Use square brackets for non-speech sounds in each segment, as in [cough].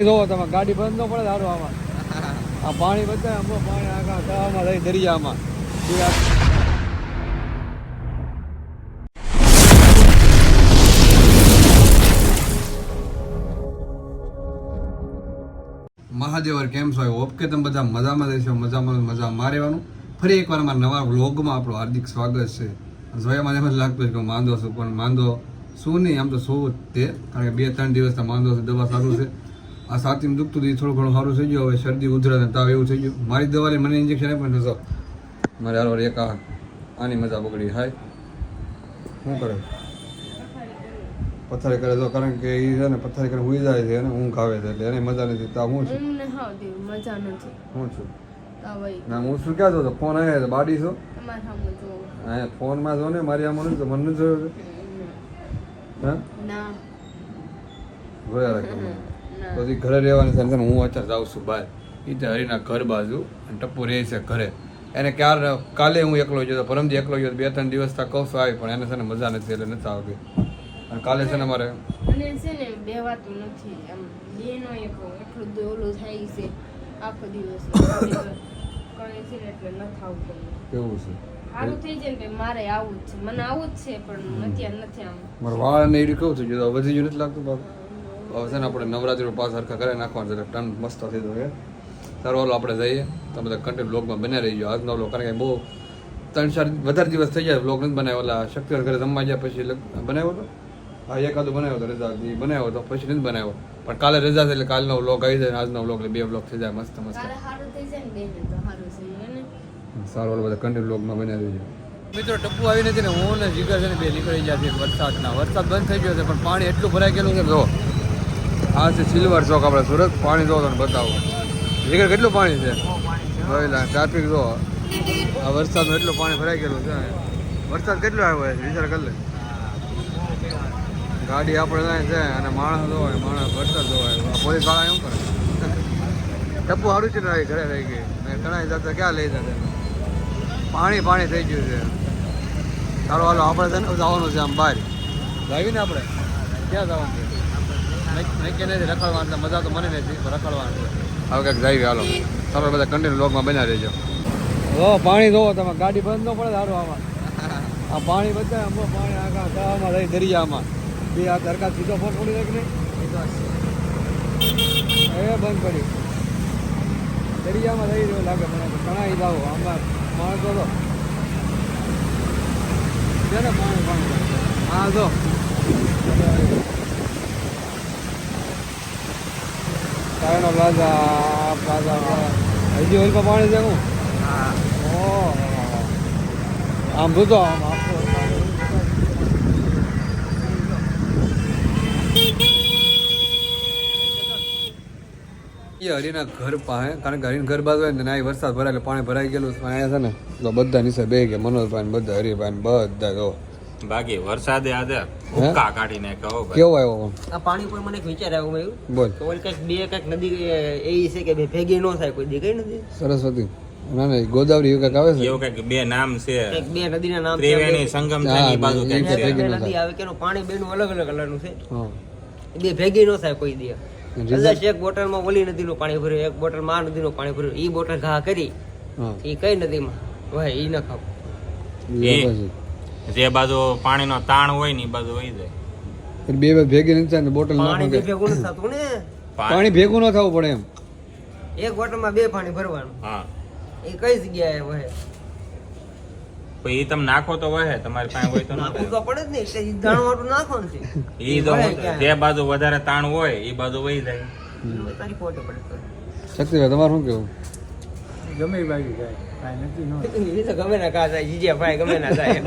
ગાડી બંધ ન પડે સારું આમાં. આ પાણી બધા આમાં, પાણી આખા તળાવમાં લઈ દરિયામાં. મહાદેવર કેમ છો? હોપ કે તમે બધા મજામાં રહેશો મજામાં મજા મારેવાનું ફરી એકવાર અમારા નવા વ્લોગમાં આપણું હાર્દિક સ્વાગત છે. જોયામાં એમ જ લાગતું કે માંદો છું પણ માંદો શું નહીં, આમ તો શું તે? કારણ કે બે ત્રણ દિવસના માંદો છે, દવા સારું છે. આ સાતીમાં દુખતું હતું થોડું ઘણું સારું થઈ ગયું. હવે શરદી ઉધરસ તાવ એવું થઈ ગયું. મારી દવાને મને ઇન્જેક્શન પણ નતો મારે હારો એક આની મજા બગડી હાય. શું કરે? પથારી કરે તો કારણ કે એ છે ને પથારી કરે હુઈ જાય છે અને ઊંઘ આવે છે એટલે એને મજા નથી. તાવ હું છું? મજા નથી. હું છું? ના હું શું ક્યાં છો ફોન આવ્યા તો બાડી છો? ફોનમાં જો ને? મારી આમાં તો મને જોયો છે. હા? જોયા રાખે. [laughs] પછી ઘરે રહેવાની સાથે હું અત્યારે જાઉં છું બહાર. એ તો હરીના ઘર બાજુ અને ટપ્પુ રહે છે ઘરે. એને ક્યારે કાલે હું એકલો ગયો પરમજી એકલો ગયો. બે ત્રણ દિવસ તક છું આવી પણ એને છે ને મજા નથી એટલે નથી આવતી. અને કાલે છે ને મારે મને છે ને બેવાતું નથી એમ બેનો એક એટલું જ થાય છે આખો દિવસ. [coughs] કણે છે એટલે ન થાવું કેવું છે. સારું થઈ જાય ને મારે આવું જ છે. મને આવું જ છે પણ અત્યારે નથી આમ મારા વાળ ને એડી કેવું થઈ ગયું? વધી ગયું નથી લાગતું બાપ. હવે છે ને આપણે નવરાત્રીનો પાસ હરખા કરી નાખવાનું છે એટલે ટન મસ્ત થઈ જશે સારો હાલો આપણે જઈએ. તમે બધા કન્ટેન્ટ બ્લોગમાં બને રહી જાઓ આજનો બ્લોગ કારણ કે બહુ ત્રણ ચાર વધારે દિવસ થઈ જાય બ્લોગ નથી બનાવ્યો. ઓલા શક્તિવાર ઘરે જમવા ગયા પછી બનાવ્યો હતો? હા એકાદો બનાવ્યો હતો રજા એ બનાવ્યો હતો પછી નથી બનાવ્યો. પણ કાલે રજા છે એટલે કાલનો બ્લોગ આવી જાય ને આજનો બ્લોગ એટલે બે બ્લોગ થઈ જાય મસ્ત મસ્ત. સારું હાલો બધા કન્ટેન્ટ બ્લોગમાં બન્યા જાય મિત્રો ટપ્પુ આવી નથી ને હું ને જીગર છે ને બે નીકળી ગયા છે વરસાદના. વરસાદ બંધ થઈ ગયો છે પણ પાણી એટલું ભરાઈ ગયેલું છે જો. આ છે સિલ્વર ચોક આપણે સુરત. પાણી જો તમને બતાવો. જીગર કેટલું પાણી છે? ટ્રાફિક જો. આ વરસાદનું એટલું પાણી ભરાઈ ગયેલું છે વરસાદ કેટલો આવ્યો છે વિચાર કરી લે. ગાડી આપણે ત્યાં છે અને માણસ જોવાય માણસ વરસાદ જોવાય પોલીસવાળા એમ કરે. ટપ્પુ સારું છે ને ઘરે રહી ગઈ. મેં ઘણા જતા ક્યાં લઈ જતા પાણી પાણી થઈ ગયું છે. ચાલો હાલો, આપણે છે ને જવાનું છે આમ બહાર. જાવીને આપણે? ક્યાં જવાનું છે? નહીં નથી રખડવાનું મજા તો મને નથી રખડવાનું. હવે કંઈક જાય હાલો. ચાલો બધા કન્ટિન્યુ લોગમાં બન્યા રહેજો. જો પાણી જોવો તમે ગાડી બંધ ન પડે સારું આમાં. આ પાણી બધા આમાં પાણી આખા તળાવમાં રહી દરિયામાં. બે આ દરકાર સીધો ફોન પડી જાય કે નહીં? એ બંધ કરી. દરિયામાં રહી રહ્યો લાગે મને ઘણા જાઓ આમાં માણસો તો. છે ને પાણી પાણી? હા જો. કાયનો પ્લાઝા પ્લાઝા હજી ઓલમાં પાણી છે હું? આમ તો આમ એ હરીના ઘર પાસે કારણ કે હરીના ઘર બાજુ હોય ને અહીં વરસાદ ભરાય એટલે પાણી ભરાઈ ગયેલું પણ અહીંયા છે ને તો બધા નીચે બે ગયા મનોજભાઈ બધા હરીભાઈ બધા જો. બાકી વરસાદે આજે હુક્કા કાઢીને કહો કેવો આવ્યો આ પાણી પર મને એક વિચાર આવ્યો મેં બોલ. કે ઓલી કંઈક બે કંઈક નદી એ છે કે બે ભેગી નો થાય કોઈ દી કઈ નદી સરસ્વતી. ના ના ગોદાવરી એવું કંઈક આવે છે? એવું કંઈક બે નામ છે. બે નદીના નામ ત્રિવેણી સંગમ છે બાજુ કંઈક છે. ભેગી ન બે નદી આવે કે પાણી બેનું અલગ અલગ કલરનું છે. બે ભેગી નો થાય કોઈ દી? કદાચ એક બોટલમાં ઓલી નદીનું પાણી ભર્યું એક બોટલમાં આ નદીનું પાણી ભર્યું. એ બોટલ ઘા કરી. એ કઈ નદીમાં? ભાઈ ઈ ન ખાવ. એ એ. જે બાજુ પાણીનો તાણ હોય ને એ બાજુ વહી જાય. બે બે ભેગી નથી થાય ને બોટલ પાણી નાખો ભેગું નથી થતું ને. પાણી ભેગું ન થવું પડે એમ. એક બોટલમાં બે પાણી ભરવાનું. હા. એ કઈ જગ્યાએ વહે? તમે નાખો તો વહે તમારી પાસે હોય તો નાખવું તો પડે જ ને ઈ દાણું વાટું નાખવાનું છે. ઈ તો? જે બાજુ વધારે તાણ હોય એ બાજુ વહી જાય. તારી પોટે પડે. શક્તિભાઈ તમારું શું કેવું? એ તો ગમે ના કા જાય જીજ્યા ભાઈ ગમે ના જાય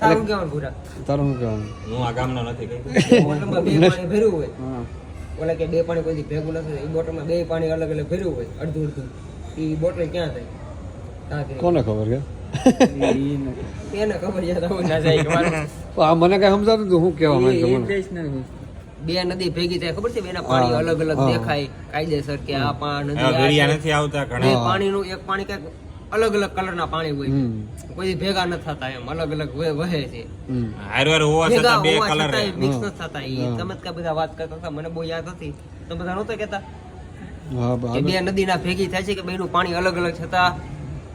તારું કેવાનું પૂરા તારું શું કહેવાનું હું આ ગામનો નથી કઈ બોટલમાં બે પાણી ભર્યું હોય હા ઓલા કે બે પાણી કોઈ ભેગું નથી. ઈ બોટલમાં બે પાણી અલગ અલગ ભેરું હોય અડધું અડધું એ બોટલ ક્યાં થાય કોને ખબર કે એને ખબર છે ના જાય કે મારે આ મને કઈ સમજાતું હતું શું કહેવા માંગતો મને બે નદી ભેગી થાય ખબર છે? બેના પાણી અલગ અલગ દેખાય કાયદેસર કે આ પા નદી. નથી આવતા ઘણા. પાણીનું એક પાણી કંઈક અલગ અલગ કલરના પાણી હોય. કોઈ ભેગા ન થતા એમ અલગ અલગ વહે વહે છે. હમ. હારવાર હોવા છતાં બે કલર છતાંય mix થતા. એ તમે ચમત્કાર બધા વાત કરતા હતા મને બહુ યાદ હતી તમે બધા નહોતા કહેતા? કે. બે નદીના ભેગી થાય છે કે બેનું પાણી અલગ અલગ છતાં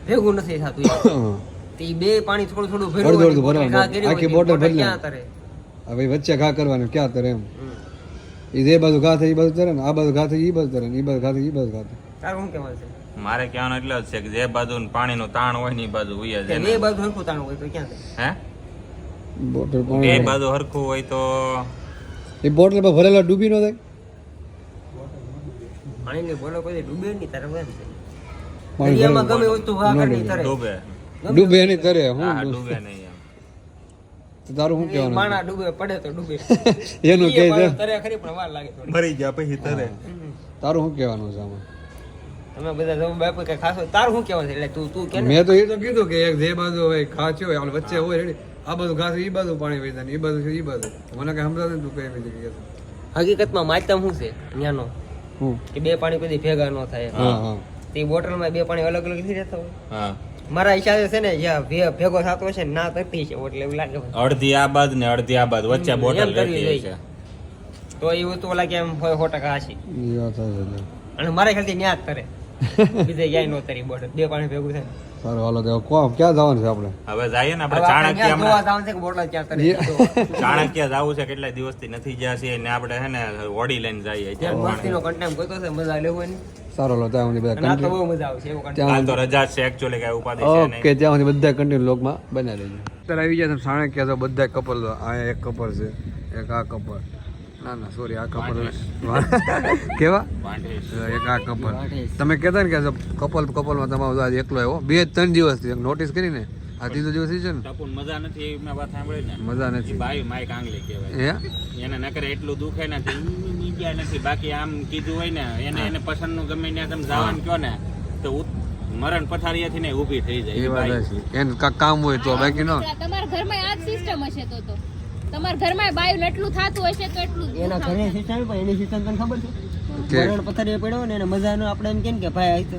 ભેગું નથી થતું. તો બે પાણી થોડું થોડું હોય, આખી બોટલ ભરી ક્યાં તરે? હવે વચ્ચે ઘા કરવાનું ક્યાં તરે એમ. એ જે બાજુ ઘા થઈ એ બાજુ ને આ બાજુ ઘા થઈ એ બાજુ તરે ને એ બાજુ ઘા થઈ એ બાજુ ઘા થાય તારું શું કહેવાનું છે? મારે કહેવાનું એટલે જ છે કે જે બાજુ પાણીનું તાણ હોય ને એ બાજુ ઉયા કે જાય બે બાજુ હરખું તાણ હોય તો ક્યાં હે? બોટલ બે બાજુ હરખું હોય તો એ બોટલ પર ભરેલા ડૂબી ન થાય પાણીની બોલો કોઈ ડૂબે નહીં તારે એમ છે. પાણી દરિયામાં ગમે વસ્તુ વાહ ડૂબે. તરે. ડૂબે. ડૂબે નહીં તરે હું. ડૂબે નહીં. તારું શું કહેવાનું? માણા ડૂબે પડે તો ડૂબે. [laughs] એનું કહે છે? તરે ખરી પણ વાર લાગે. મરી ગયા પછી તરે. તારું શું કહેવાનું છે આમાં? તમે બધા તમે બાપુ કે ખાસો તારું શું કહેવાનું છે? એટલે તું તું કે મેં તો એ તો કીધું કે એક જે બાજુ હોય ખાચ્યો હોય વચ્ચે હોય રેડી. આ બાજુ ઘાસ એ બાજુ પાણી વહી જાય એ બાજુ છે એ બાજુ. મને કઈ સમજાતું તું કઈ બીજી કે હકીકતમાં માતમ શું છે? જ્ઞાનો હું? કે બે પાણી કદી ભેગા ન થાય હા હા. તે બોટલમાં બે પાણી અલગ અલગ નથી રહેતા હોય? હા. મારા હિસાબે છે ને ભેગો થતો છે ના થતી છે એટલે એવું લાગે અડધી આ બાદ ને અડધી આ બાદ વચ્ચે બોટલ રહેતી. છે. તો એવું તો ઓલા કેમ હોય સો ટકા છે. અને મારા ખ્યાલથી ન્યા જ કરે. બીજે ક્યાંય નો તરી બોટલ બે પાણી ભેગું થાય. સારું હાલો ક્યાં જવાનું છે આપણે? હવે જઈએ ને આપણે ચાણક્ય હમણાં. જવાનું છે કે બોટલ ક્યાં તરે. [laughs] ચાણક્ય જવું છે કેટલા દિવસથી નથી જ્યાં છીએ ને આપણે હે ને હોડી લઈને જઈએ. મસ્તીનો content ગોતો છે મજા લેવું હોય ને. સારું લો ત્યાં સુધી બધા કન્ટિન્યુ બહુ મજા આવશે એવું ત્યાં તો રજા છે એક્ચ્યુઅલી કઈ ઉપાધિ છે નહીં. ઓકે ત્યાં સુધી બધા કન્ટિન્યુ લોકમાં બનાવી દેજો. અત્યારે આવી ગયા તમે સાણક્યા તો બધા કપલ આ એક કપલ છે એક આ કપલ ના ના સોરી આ કપલ [laughs] કેવા? એક આ કપલ તમે કહેતા ને કે કપલ કપલમાં તમારો એકલો આવ્યો. બે ત્રણ દિવસથી નોટિસ કરીને આ તો જોશી છે ને. ટપુન મજા નથી એવી મેં વાત સાંભળી ને. મજા નથી. ભાઈ માઈક આંગળી કહેવાય. હે? એને નકરે એટલું દુખે નથી તો ઈ ઈ ગયા નથી. બાકી આમ કીધું હોય ને એને એને પસંદનું ગમે ત્યાં તમે જવાનું કયો ને તો મરણ પથારીએથી ને ઊભી થઈ જાય. એ વાત છે એને કામ હોય તો બાકી નો. તમારા ઘરમાં આ જ સિસ્ટમ હશે તો તો. તમારા ઘરમાં બાયું એટલું થાતું હશે તો એટલું એના ઘરે સિસ્ટમ પણ એની સિસ્ટમ તને ખબર છે? મરણ પથારીએ પડ્યો ને એને મજા ન આપણે એમ કેમ કે ભાઈ આ તો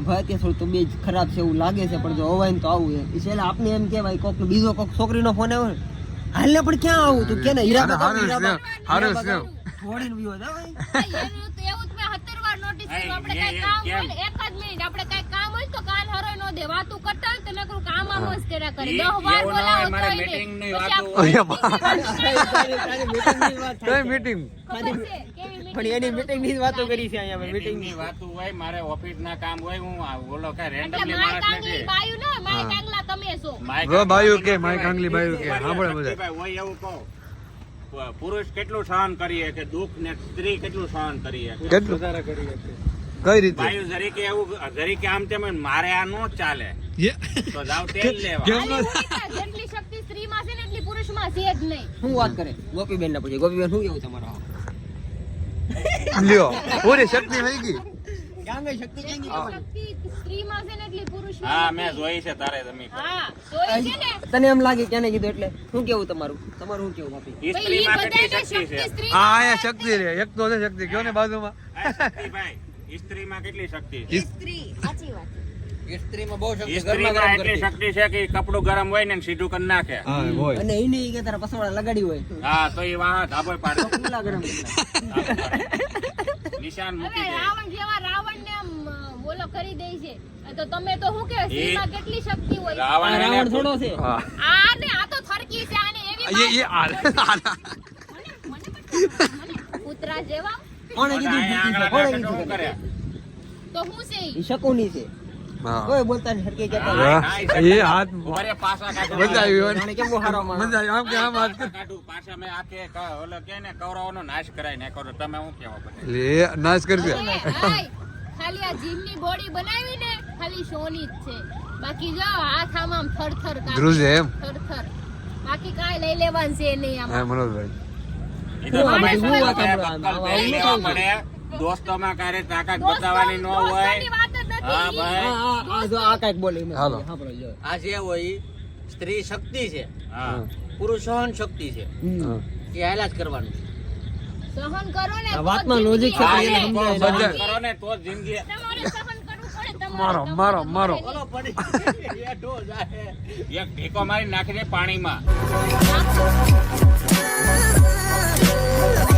ભાઈ અત્યારે થોડું તબિયત ખરાબ છે એવું લાગે છે પણ જો અવાય તો આવું એમ એ છેલ્લે આપને એમ કહેવાય કોક બીજો કોક છોકરીનો ફોન આવ્યો ને હાલ ને પણ ક્યાં આવું તું કે ને હીરા બતાવ, હીરા છે, છે. બતાવ. છોડીને બીવો જા ભાઈ. એવું તો એવું જ મેં 17 વાર નોટિસ કર્યું. આપણે એ- કામ હોય ને, એક જ મિનિટ. આપણે કાંઈ કામ હોય ને તો વાતું કરતા હોય કામ આમ જ કર્યા કરે. વાર બોલાવો ની વાતો મીટિંગ પણ એની મીટિંગની વાતો કરી છે અહીંયા meeting ની વાતો હોય મારે ઓફિસ ના કામ હોય હું બોલો એટલે રેન્ડમલી માણસ નથી બાયું ના, માય કાંગલા તમે છો. માય જો કે, માય કાંગલી બાયું કે. સાંભળે બધા. હોય એવું કહો. પુરુષ કેટલું સહન કરીએ કે દુઃખ ને સ્ત્રી કેટલું સહન કરીએ કેટલું? કઈ રીતે? ભાઈ જરીકે એવું જરીકે આમ તેમ મારે આ નો ચાલે. તો જાવ તેલ લેવા. કેમ? ખાલી ઉડીતા, જેટલી શક્તિ સ્ત્રીમાં છે ને એટલી પુરુષમાં છે જ નહીં. શું વાત કરે? ગોપીબેન ના પૂછે ગોપીબેન શું કેવું તમારો લ્યો પૂરી શક્તિ થઈ ગઈ. ક્યાં ગઈ શક્તિ? ક્યાં ગઈ? તમારી? શક્તિ સ્ત્રીમાં છે ને એટલી પુરુષમાં હા નથી. મેં જોઈ છે તારે તમે હા, જોઈ છે ને. તને એમ લાગે ક્યાં કીધું એટલે? શું કેવું તમારું? તમારું શું કેવું બાપી શક્તિ રે એક તો છે શક્તિ. કયો ને બાજુમાં આ શક્તિભાઈ ઈ સ્ત્રીમાં કેટલી શક્તિ છે? ઈ- સાચી વાત. સ્ત્રીમાં બહુ ઈ સ્ત્રીમાં એટલી શક્તિ છે કે કપડું ગરમ હોય ને સીધું કરી નાખે. હા હોય. અને એને કે તારા પસવાડા લગાડી હોય. હા તો એ વાહ ધાબો પાડે. ખુલ્લા [laughs] ગરમ નિશાન મૂકી દે. રાવણ જેવા રાવણ ને બોલો કરી દે છે. તો તમે તો શું કે કેટલી શક્તિ હોય? રાવણ રાવણ થોડો છે. આ ને આ તો થરકી છે આને એવી એ એ આ જેવા કોણે કીધું કોણે કીધું કરે તો હું છે? ઈ? શકુની છે. કોઈ બોલતા નહીં હરકે કહેતા એ હાથ ઊભા રે, કાઢો. મજા આવી હોય. કેમ હારો માણસ. મજા આવી. આમ કે આમ હાથ કાઢું. પાછા મેં આખે ક- ઓલો કે ને કૌરવોનો નાશ કરાય ને કરો તમે લે નાશ કરશે ખાલી આ જીમની બોડી બનાવી ને ખાલી શોની જ છે. બાકી જો હાથ આમ આમ થરથર કાપે. ધ્રુજે એમ. થરથર. બાકી કાંઈ લઈ લેવાનું છે નહીં હા આમાં મનોજભાઈ. આ ક્યારે તાકાત બતાવવાની ન હોય. હા ભાઈ. કાંઈક બોલે એમાં. હાલો. સાંભળો, જો. આ જે હોય સ્ત્રી શક્તિ છે. હા. પુરુષ સહન શક્તિ છે. એ હાલા જ કરવાનું સહન કરો ને વાતમાં લોજિક છે, કરો ને તો જિંદગી તમારે સહન કરવું પડે મારો મારો મારો. [laughs] એક ઢેકો મારી નાખી દે પાણીમાં. [laughs]